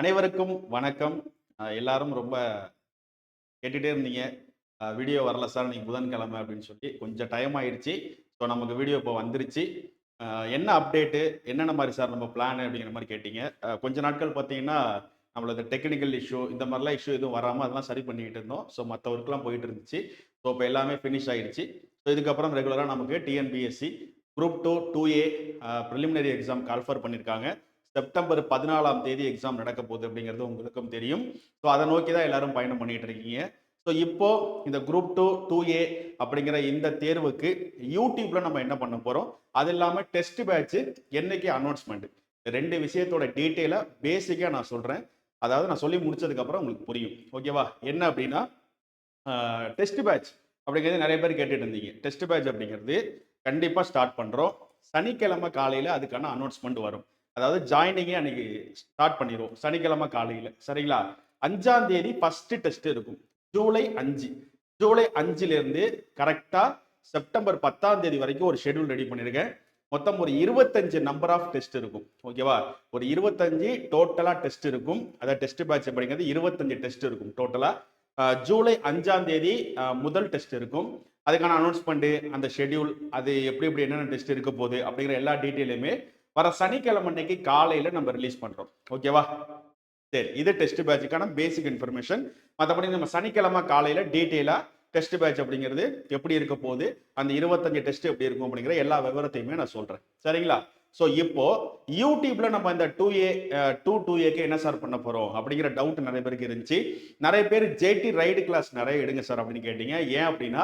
அனைவருக்கும் வணக்கம். எல்லாரும் ரொம்ப கேட்டுட்டே இருந்தீங்க. வீடியோ வரல சார் நீங்கள் புதன்கிழமை அப்படின்னு சொல்லி கொஞ்சம் டைம் ஆயிடுச்சு. ஸோ நமக்கு வீடியோ இப்போ வந்துருச்சு. என்ன அப்டேட்டு என்னென்ன மாதிரி சார் நம்ம பிளான் அப்படிங்கிற மாதிரி கேட்டீங்க. கொஞ்ச நாட்கள் பார்த்தீங்கன்னா நம்மளது டெக்னிக்கல் இஷ்யூ இந்த மாதிரிலாம் இஷ்யூ எதுவும் வராமல் அதெல்லாம் சரி பண்ணிக்கிட்டு இருந்தோம். ஸோ மற்ற ஒர்க்லாம் போயிட்டு இருந்துச்சு. ஸோ இப்போ எல்லாமே ஃபினிஷ் ஆயிடுச்சு. ஸோ இதுக்கப்புறம் ரெகுலராக நமக்கு TNPSC group two two A preliminary exam call for பண்ணியிருக்காங்க செப்டம்பர் பதினாலாம் தேதி எக்ஸாம் நடக்க போகுது அப்படிங்கிறது உங்களுக்கும் தெரியும். ஸோ அதை நோக்கி தான் எல்லாரும் பயணம் பண்ணிட்டு இருக்கீங்க ஸோ இப்போ இந்த குரூப் டூ டூ ஏ அப்படிங்கிற இந்த தேர்வுக்கு யூடியூப்ல நம்ம என்ன பண்ண போறோம்? அது இல்லாமல் டெஸ்ட் பேட்ச் என்னைக்கு அனௌன்ஸ்மெண்ட் ரெண்டு விஷயத்தோட டீட்டெயிலாக பேசிக்காக நான் சொல்கிறேன் அதாவது நான் சொல்லி முடிச்சதுக்கப்புறம் உங்களுக்கு புரியும். ஓகேவா என்ன அப்படின்னா டெஸ்ட் பேட்ச் அப்படிங்கிறது நிறைய பேர் கேட்டுட்டு இருந்தீங்க. டெஸ்ட் பேட்ச் அப்படிங்கிறது கண்டிப்பாக ஸ்டார்ட் பண்ணுறோம் சனிக்கிழமை காலையில் அதுக்கான அனௌன்ஸ்மெண்ட் வரும். அதாவது ஜாயினிங்கே அன்னைக்கு ஸ்டார்ட் பண்ணிடுவோம் சனிக்கிழமை காலையில். சரிங்களா? அஞ்சாம் தேதி ஃபர்ஸ்ட் டெஸ்ட் இருக்கும். ஜூலை அஞ்சு. ஜூலை அஞ்சுலேருந்து கரெக்டாக செப்டம்பர் பத்தாம் தேதி வரைக்கும் ஒரு ஷெட்யூல் ரெடி பண்ணியிருக்கேன் மொத்தம் ஒரு இருபத்தஞ்சு நம்பர் ஆஃப் டெஸ்ட் இருக்கும். ஓகேவா ஒரு இருபத்தஞ்சு டோட்டலாக டெஸ்ட் இருக்கும். அதாவது டெஸ்ட் பேட்ச் அப்படிங்கிறது இருபத்தஞ்சு டெஸ்ட் இருக்கும் டோட்டலாக ஜூலை அஞ்சாம் தேதி முதல் டெஸ்ட் இருக்கும். அதுக்கான அனௌன்ஸ்மெண்ட்டு அந்த ஷெட்யூல் அது எப்படி எப்படி என்னென்ன டெஸ்ட் இருக்க போகுது அப்படிங்கிற எல்லா டீட்டெயிலுமே வர சனிக்கிழமை அன்னைக்கு காலையில் நம்ம ரிலீஸ் பண்ணுறோம் ஓகேவா சரி இது டெஸ்ட் பேட்சுக்கான பேசிக் இன்ஃபர்மேஷன் மற்றபடி நம்ம சனிக்கிழமை காலையில் டீட்டெயிலாக டெஸ்ட் பேட்ச் அப்படிங்கிறது எப்படி இருக்க போகுது அந்த இருபத்தஞ்சு டெஸ்ட் எப்படி இருக்கும் அப்படிங்கிற எல்லா விவரத்தையுமே நான் சொல்கிறேன் சரிங்களா? ஸோ இப்போ யூடியூப்ல நம்ம இந்த டூ ஏ டூ டூ ஏக்கு என்ன சார் பண்ண போறோம் அப்படிங்கிற டவுட் நிறைய பேருக்கு இருந்துச்சு. நிறைய பேர் ஜேடி ரைடு கிளாஸ் நிறைய எடுங்க சார் அப்படின்னு கேட்டீங்க. ஏன் அப்படின்னா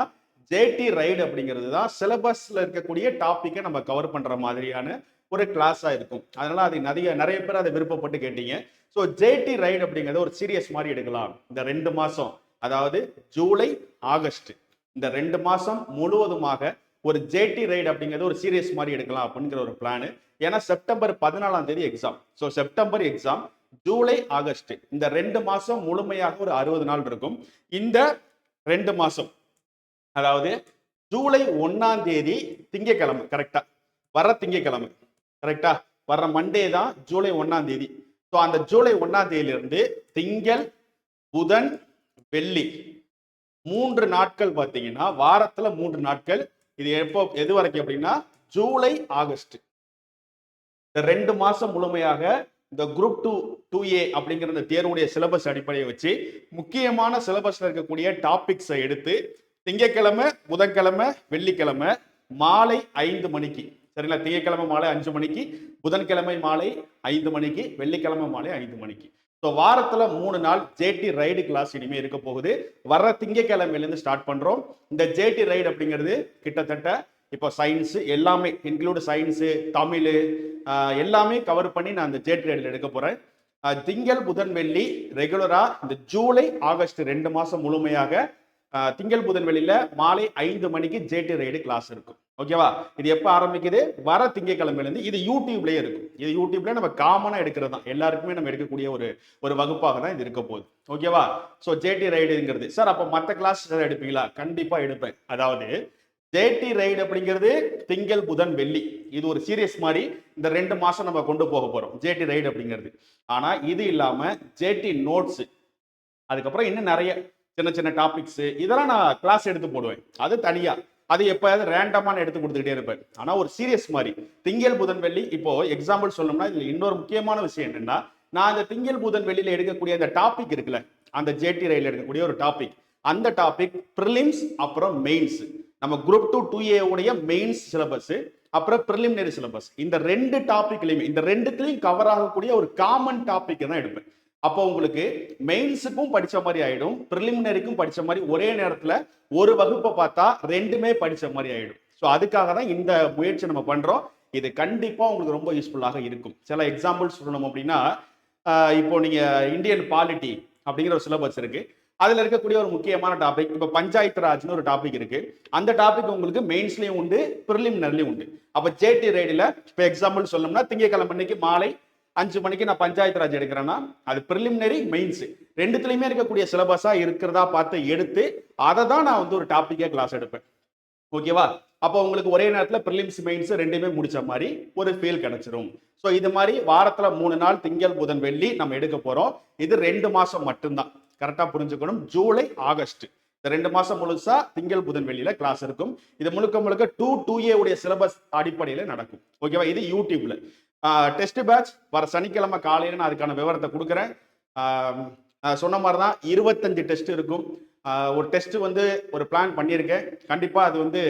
ஜேடி ரைடு அப்படிங்கிறது தான் சிலபஸ்ல இருக்கக்கூடிய டாப்பிக்கை நம்ம கவர் பண்ற மாதிரியான ஒரு கிளாஸாக இருக்கும். அதனால அது நிறைய நிறைய பேர் அதை விருப்பப்பட்டு கேட்டீங்க. ஸோ ஜேடி ரைடு அப்படிங்கிறது ஒரு சீரியஸ் மாதிரி எடுக்கலாம். இந்த ரெண்டு மாதம் அதாவது ஜூலை ஆகஸ்ட். இந்த ரெண்டு மாதம் முழுவதுமாக ஒரு ஜேடி ரைடு அப்படிங்கிறது ஒரு சீரியஸ் மாதிரி எடுக்கலாம் அப்படிங்கிற ஒரு பிளான் ஏன்னா செப்டம்பர் பதினாலாம் தேதி exam so September exam July August. இந்த ரெண்டு மாசம் முழுமையாக ஒரு அறுபது நாள் இருக்கும். இந்த ரெண்டு மாசம் அதாவது ஜூலை ஒன்னாம் தேதி திங்கக்கிழமை கரெக்டா வர திங்கக்கிழமை கரெக்டா வர்ற மண்டே தான் ஜூலை ஒன்னாம் தேதி. ஸோ அந்த ஜூலை ஒன்னாம் தேதியிலிருந்து திங்கள் புதன் வெள்ளி மூன்று நாட்கள் பார்த்தீங்கன்னா வாரத்துல மூன்று நாட்கள். இது எப்போ எது வரைக்கும் அப்படின்னா ஜூலை ஆகஸ்ட். இந்த ரெண்டு மாசம் முழுமையாக இந்த குரூப் டூ டூ ஏ அப்படிங்கிற இந்த தேர்வுடைய சிலபஸ் அடிப்படையை வச்சு முக்கியமான சிலபஸ்ல இருக்கக்கூடிய டாபிக்ஸை எடுத்து திங்கக்கிழமை புதன்கிழமை வெள்ளிக்கிழமை மாலை ஐந்து மணிக்கு சரிங்களா? திங்கட்கிழமை மாலை அஞ்சு மணிக்கு புதன்கிழமை மாலை ஐந்து மணிக்கு வெள்ளிக்கிழமை மாலை ஐந்து மணிக்கு. ஸோ வாரத்தில் மூணு நாள் ஜேடி ரைடு கிளாஸ் இனிமேல் இருக்க போகுது. வர்ற திங்கக்கிழமையிலேருந்து ஸ்டார்ட் பண்ணுறோம் இந்த ஜேடி ரைடு அப்படிங்கிறது கிட்டத்தட்ட இப்போ சயின்ஸு எல்லாமே இன்க்ளூடு சயின்ஸு தமிழ் எல்லாமே கவர் பண்ணி நான் அந்த ஜேடி ரைடில் எடுக்க போகிறேன் திங்கள் புதன் வெள்ளி ரெகுலரா இந்த ஜூலை ஆகஸ்ட் ரெண்டு மாசம் முழுமையாக திங்கள் புதன் வெள்ளியில மாலை ஐந்து மணிக்கு ஜேடி ரைடு கிளாஸ் இருக்கும். ஓகேவா இது எப்போ ஆரம்பிக்குது? வர திங்கக்கிழமையிலேருந்து இது யூடியூப்லேயே இருக்கும். இது யூடியூப்லேயே நம்ம காமனாக எடுக்கிறது தான். எல்லாருக்குமே நம்ம எடுக்கக்கூடிய ஒரு ஒரு வகுப்பாக தான் இது இருக்க போகுது. ஓகேவா ஸோ ஜேடி ரைடுங்கிறது சார் அப்போ மற்ற கிளாஸ் எடுப்பீங்களா? கண்டிப்பாக எடுப்பேன். அதாவது ஜேடி ரைடு அப்படிங்கிறது திங்கள் புதன் வெள்ளி. இது ஒரு சீரியஸ் மாதிரி இந்த ரெண்டு மாதம் நம்ம கொண்டு போக போகிறோம் ஜேடி ரைடு அப்படிங்கிறது. ஆனால் இது இல்லாமல் ஜேடி நோட்ஸ் அதுக்கப்புறம் இன்னும் நிறைய சின்ன சின்ன டாபிக்ஸ் இதெல்லாம் நான் கிளாஸ் எடுத்து போடுவேன். அது தனியாக அது எப்பயாவது ரேண்டமான எடுத்து கொடுத்துக்கிட்டே இருப்பேன். ஆனா ஒரு சீரியஸ் மாதிரி. திங்கள் புதன் வெள்ளி. இப்போ எக்ஸாம்பிள் சொல்லணும்னா இதுல இன்னொரு முக்கியமான விஷயம் என்னன்னா நான் அந்த திங்கள் புதன் வெள்ளியில எடுக்கக்கூடிய அந்த டாபிக் இருக்குல்ல அந்த ஜேடி ரயில் எடுக்கக்கூடிய ஒரு டாபிக் அந்த டாபிக் ப்ரிலிம்ஸ் அப்புறம் மெயின்ஸ் நம்ம குரூப் டூ டூ ஏ உடைய மெயின்ஸ் சிலபஸ் அப்புறம் ப்ரிலிமினரி சிலபஸ் இந்த ரெண்டு டாபிக்லையுமே இந்த ரெண்டுத்துலையும் கவர் ஆகக்கூடிய ஒரு காமன் டாபிக் தான் எடுப்பேன். அப்போ உங்களுக்கு மெயின்ஸுக்கும் படிச்ச மாதிரி ஆயிடும் ப்ரிலிமினரிக்கும் படிச்ச மாதிரி ஒரே நேரத்தில் ஒரு வகுப்பை பார்த்தா ரெண்டுமே படிச்ச மாதிரி ஆயிடும். ஸோ அதுக்காக தான் இந்த முயற்சி நம்ம பண்ணுறோம் இது கண்டிப்பாக உங்களுக்கு ரொம்ப யூஸ்ஃபுல்லாக இருக்கும். சில எக்ஸாம்பிள்ஸ் சொல்லணும் அப்படின்னா இப்போ நீங்கள் இந்தியன் பாலிட்டி அப்படிங்கிற ஒரு சிலபஸ் இருக்குது அதில் இருக்கக்கூடிய ஒரு முக்கியமான டாபிக் இப்போ பஞ்சாயத்து ராஜ்னு ஒரு டாபிக் இருக்கு. அந்த டாபிக் உங்களுக்கு மெயின்ஸ்லையும் உண்டு ப்ரிலிமினர்லையும் உண்டு. அப்போ ஜேடி ரைடில் இப்போ எக்ஸாம்பிள் சொல்லணும்னா திங்கக்கிழமை அன்னைக்கு மாலை அஞ்சு மணிக்கு நான் பஞ்சாயத்து ராஜ் எடுக்கிறேன்னா அது ப்ரிலிமினரி மெயின்ஸ் ரெண்டுத்துலையுமே இருக்கக்கூடிய சிலபஸா இருக்கிறதா பார்த்து எடுத்து அதை தான் நான் வந்து ஒரு டாப்பிக்கே கிளாஸ் எடுப்பேன். ஓகேவா அப்போ உங்களுக்கு ஒரே நேரத்தில் ப்ரிலிம்ஸ் மெயின்ஸ் ரெண்டுமே முடிச்ச மாதிரி ஒரு ஃபீல் கிடைச்சிரும். ஸோ இது மாதிரி வாரத்தில் மூணு நாள் திங்கள் புதன் வெள்ளி நம்ம எடுக்க போகிறோம் இது ரெண்டு மாதம் மட்டும்தான். கரெக்டாக புரிஞ்சுக்கணும்? July August. இந்த ரெண்டு மாதம் முழுசா திங்கள் புதன் வெளியில கிளாஸ் இருக்கும். இது முழுக்க முழுக்க டூ டூ ஏ உடைய சிலபஸ் அடிப்படையில் நடக்கும். ஓகேவா இது யூடியூப்ல டெஸ்ட் பேட்ச் வர சனிக்கிழமை காலையில் நான் அதுக்கான விவரத்தை கொடுக்குறேன். சொன்ன மாதிரி தான் இருபத்தஞ்சு டெஸ்ட் இருக்கும். ஒரு டெஸ்ட் வந்து ஒரு பிளான் பண்ணியிருக்கேன். கண்டிப்பாக அது வந்து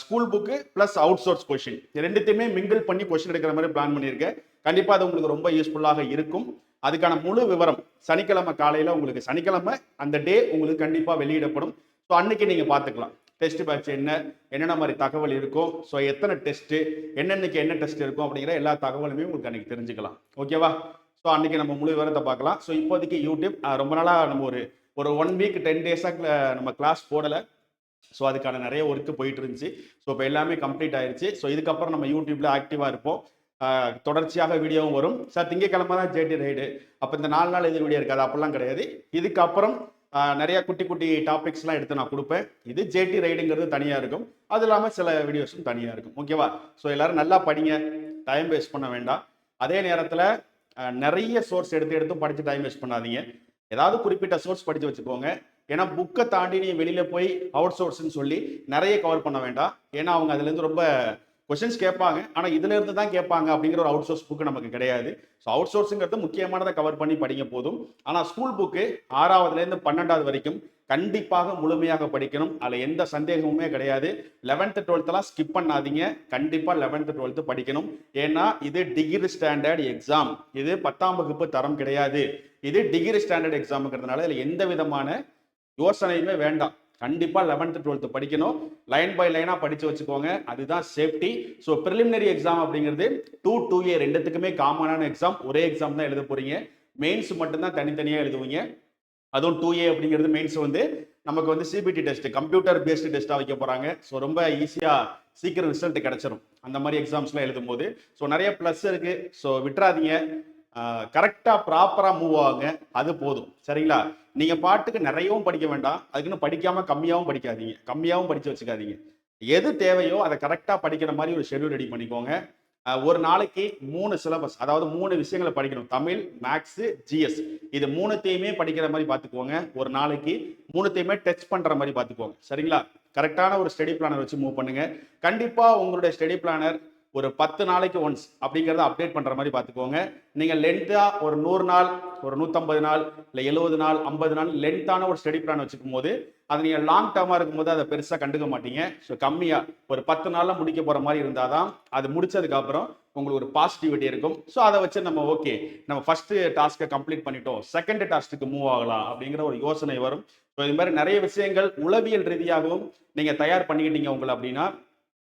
school book plus outsource question ரெண்டுத்தையுமே மிங்கிள் பண்ணி கொஷின் எடுக்கிற மாதிரி பிளான் பண்ணியிருக்கேன். கண்டிப்பாக அது உங்களுக்கு ரொம்ப யூஸ்ஃபுல்லாக இருக்கும். அதுக்கான முழு விவரம் சனிக்கிழமை காலையில் உங்களுக்கு சனிக்கிழமை அந்த டே உங்களுக்கு கண்டிப்பாக வெளியிடப்படும். ஸோ அன்னைக்கு நீங்கள் பார்த்துக்கலாம். டெஸ்ட் பேட்ச் என்ன என்னென்ன மாதிரி தகவல் இருக்கும் ஸோ எத்தனை டெஸ்ட்டு என்னென்னைக்கு என்ன டெஸ்ட் இருக்கும் அப்படிங்கிற எல்லா தகவலுமே உங்களுக்கு அன்றைக்கி தெரிஞ்சுக்கலாம். ஓகேவா ஸோ அன்றைக்கி நம்ம முழு விவரத்தை பார்க்கலாம். ஸோ இப்போதைக்கு யூடியூப் ரொம்ப நாளாக நம்ம ஒரு ஒரு ஒன் வீக் டென் டேஸாக நம்ம கிளாஸ் போடலை. ஸோ அதுக்கான நிறைய ஒர்க்கு போயிட்டு இருந்துச்சு. ஸோ இப்போ எல்லாமே கம்ப்ளீட் ஆயிருச்சு. ஸோ இதுக்கப்புறம் நம்ம யூடியூப்ல ஆக்டிவாக இருப்போம். தொடர்ச்சியாக வீடியோவும் வரும். சார் திங்கக்கிழமை தான் ஜேடி ரைடு அப்போ இந்த நாலு நாள் எதிர் வீடியோ இருக்காது. அப்படிலாம் கிடையாது. இதுக்கப்புறம் நிறைய குட்டி குட்டி டாபிக்ஸ்லாம் எடுத்து நான் கொடுப்பேன். இது ஜேடி ரைடுங்கிறது தனியாக இருக்கும். அது இல்லாமல் சில வீடியோஸும் தனியாக இருக்கும். ஓகேவா ஸோ எல்லோரும் நல்லா படிங்க. டைம் வேஸ்ட் பண்ண வேண்டாம். அதே நேரத்தில் நிறைய சோர்ஸ் எடுத்து எடுத்து படித்து டைம் வேஸ்ட் பண்ணாதீங்க. ஏதாவது குறிப்பிட்ட சோர்ஸ் படித்து வச்சுக்கோங்க. ஏன்னா புக்கை தாண்டி நீ வெளியில் போய் அவுட் சோர்ஸ்ன்னு சொல்லி நிறைய கவர் பண்ண வேண்டாம். ஏன்னா அவங்க அதுலேருந்து ரொம்ப கொஷின்ஸ் கேட்பாங்க. ஆனால் இதுல இருந்து தான் கேட்பாங்க அப்படிங்கிற ஒரு அவுட் சோர்ஸ் புக்கு நமக்கு கிடையாது. ஸோ அவுட் சோர்ஸுங்கிறது முக்கியமானதை கவர் பண்ணி படிங்க போதும். ஆனால் ஸ்கூல் புக்கு ஆறாவதுலேருந்து பன்னெண்டாவது வரைக்கும் கண்டிப்பாக முழுமையாக படிக்கணும். அதில் எந்த சந்தேகமுமே கிடையாது. லெவன்த்து டுவெல்த்தெல்லாம் ஸ்கிப் பண்ணாதீங்க. கண்டிப்பாக லெவன்த்து டுவெல்த்து படிக்கணும். ஏன்னா இது டிகிரி ஸ்டாண்டர்ட் எக்ஸாம் இது பத்தாம் வகுப்பு தரம் கிடையாது. இது டிகிரி ஸ்டாண்டர்ட் எக்ஸாமுங்கிறதுனால இதில் எந்த விதமான யோசனையுமே வேண்டாம். கண்டிப்பாக லெவன்த்து டுவெல்த்து படிக்கணும். லைன் பை லைனாக படித்து வச்சுக்கோங்க. அதுதான் சேஃப்டி ஸோ ப்ரிலிமினரி எக்ஸாம் அப்படிங்கிறது டூ டூ ஏ ரெண்டுத்துக்குமே காமனான எக்ஸாம் ஒரே எக்ஸாம் தான் எழுத போகிறீங்க மெயின்ஸ் மட்டும்தான் தனித்தனியாக எழுதுவீங்க. அதுவும் டூ ஏ அப்படிங்கிறது மெயின்ஸ் வந்து நமக்கு வந்து சிபிடி டெஸ்ட் கம்ப்யூட்டர் பேஸ்டு டெஸ்ட்டாக வைக்க போகிறாங்க ஸோ ரொம்ப ஈஸியாக சீக்கிரம் ரிசல்ட் கிடச்சிரும். அந்த மாதிரி எக்ஸாம்ஸ்லாம் எழுதும் போது ஸோ நிறைய ப்ளஸ் இருக்குது ஸோ விட்டுறாதீங்க. கரெக்டாக ப்ராப்பராக மூவ் ஆகுங்க. அது போதும். சரிங்களா? நீங்க பாட்டுக்கு நிறையவும் படிக்க வேண்டாம். அதுக்குன்னு படிக்காம கம்மியாகவும் படிக்காதீங்க. கம்மியாகவும் படிச்சு வச்சுக்காதீங்க. எது தேவையோ அதை கரெக்டாக படிக்கிற மாதிரி ஒரு ஷெட்யூல் ரெடி பண்ணிக்கோங்க. ஒரு நாளைக்கு மூணு சிலபஸ் அதாவது மூணு விஷயங்களை படிக்கணும். தமிழ் மேக்ஸ் ஜிஎஸ் இது மூணுத்தையுமே படிக்கிற மாதிரி பார்த்துக்கோங்க. ஒரு நாளைக்கு மூணுத்தையுமே டச் பண்ணுற மாதிரி பார்த்துக்கோங்க. சரிங்களா? கரெக்டான ஒரு ஸ்டடி பிளானர் வச்சு மூவ் பண்ணுங்க. கண்டிப்பாக உங்களுடைய ஸ்டடி பிளானர் ஒரு பத்து நாளைக்கு ஒன்ஸ் அப்படிங்கிறத அப்டேட் பண்ணுற மாதிரி பார்த்துக்கோங்க. நீங்கள் லென்த்தாக ஒரு நூறு நாள் ஒரு நூற்றம்பது நாள் இல்லை எழுபது நாள் ஐம்பது நாள் லென்த்தான ஒரு ஸ்டடி பிளான் வச்சுக்கும் போது அது நீங்கள் லாங் டேர்மாக இருக்கும்போது அதை பெருசாக கண்டுக்க மாட்டீங்க. ஸோ கம்மியாக ஒரு பத்து நாளில் முடிக்க போகிற மாதிரி இருந்தால் தான் அது முடிச்சதுக்கப்புறம் உங்களுக்கு ஒரு பாசிட்டிவிட்டி இருக்கும். ஸோ அதை வச்சு நம்ம ஓகே நம்ம ஃபஸ்ட்டு டாஸ்க்கை கம்ப்ளீட் பண்ணிட்டோம். செகண்ட் டாஸ்க்கு மூவ் ஆகலாம் அப்படிங்கிற ஒரு யோசனை வரும். ஸோ இது மாதிரி நிறைய விஷயங்கள் உளவியல் ரீதியாகவும் நீங்கள் தயார் பண்ணிக்கிட்டீங்க உங்களை அப்படின்னா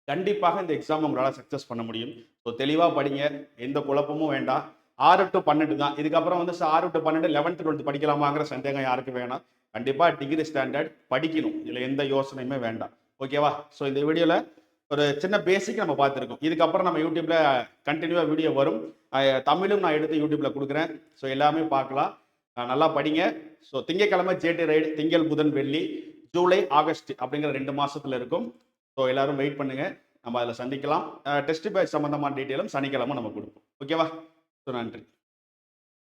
கண்டிப்பாக இந்த எக்ஸாம் உங்களால் சக்ஸஸ் பண்ண முடியும். ஸோ தெளிவாக படிங்க. எந்த குழப்பமும் வேண்டாம். ஆறு டு பன்னெண்டு தான். இதுக்கப்புறம் வந்து ஆறு டு பன்னெண்டு லெவன்த் டுவெல்த் படிக்கலாமாங்கிற சந்தேகம் யாருக்கு வேணாம். கண்டிப்பாக டிகிரி ஸ்டாண்டர்ட் படிக்கணும். இதில் எந்த யோசனையுமே வேண்டாம். ஓகேவா ஸோ இந்த வீடியோவில் ஒரு சின்ன பேசிக் நம்ம பார்த்துருக்கோம். இதுக்கப்புறம் நம்ம யூடியூப்ல கண்டினியூவாக வீடியோ வரும். தமிழும் நான் எடுத்து யூடியூப்ல கொடுக்குறேன். ஸோ எல்லாமே பார்க்கலாம். நல்லா படிங்க. ஸோ திங்கக்கிழமை ஜேடி ரைடு திங்கள் புதன் வெள்ளி ஜூலை ஆகஸ்ட் அப்படிங்கிற ரெண்டு மாசத்துல இருக்கும். ஸோ எல்லாரும் வெயிட் பண்ணுங்க. நம்ம அதில் சந்திக்கலாம். டெஸ்ட் பேட்ச் சம்மந்தமான டீட்டெயிலும் சனிக்கிழமை நம்ம கொடுப்போம். ஓகேவா ஸோ நன்றி.